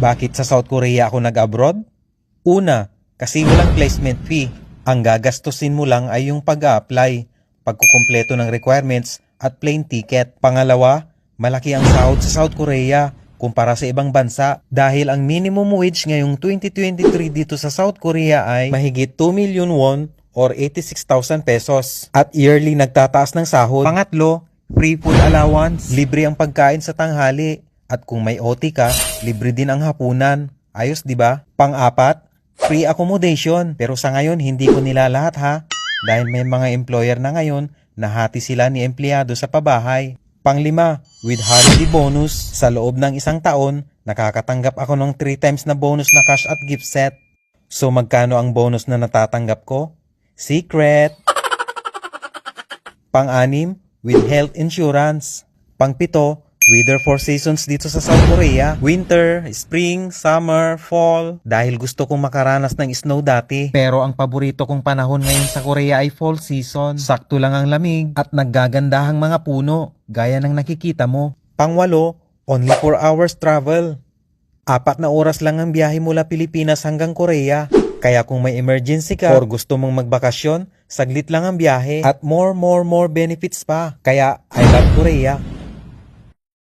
Bakit sa South Korea ako nag-abroad? Una, kasi walang placement fee. Ang gagastusin mo lang ay yung pag-a-apply, pagkukumpleto ng requirements at plane ticket. Pangalawa, malaki ang sahod sa South Korea kumpara sa ibang bansa dahil ang minimum wage ngayong 2023 dito sa South Korea ay mahigit 2 million won or 86,000 pesos at yearly nagtataas ng sahod. Pangatlo, free food allowance, libre ang pagkain sa tanghali at kung may OT ka, libre din ang hapunan. Ayos 'di ba? Pang-apat, free accommodation pero sa ngayon hindi ko nilalahat ha dahil may mga employer na ngayon na hati sila ni empleyado sa pabahay. Panglima, with holiday bonus, sa loob ng isang taon, nakakatanggap ako ng 3 times na bonus na cash at gift set. So magkano ang bonus na natatanggap ko? Secret! Pang-anim, with health insurance. Pang-pito, weather four seasons dito sa South Korea. Winter, spring, summer, fall. Dahil gusto kong makaranas ng snow dati. Pero ang paborito kong panahon ngayon sa Korea ay fall season. Sakto lang ang lamig at naggagandahang mga puno, gaya ng nakikita mo. Pangwalo, only 4 hours travel. Apat na oras lang ang biyahe mula Pilipinas hanggang Korea. Kaya kung may emergency ka or gusto mong magbakasyon, saglit lang ang biyahe at more, more, more benefits pa. Kaya I love Korea.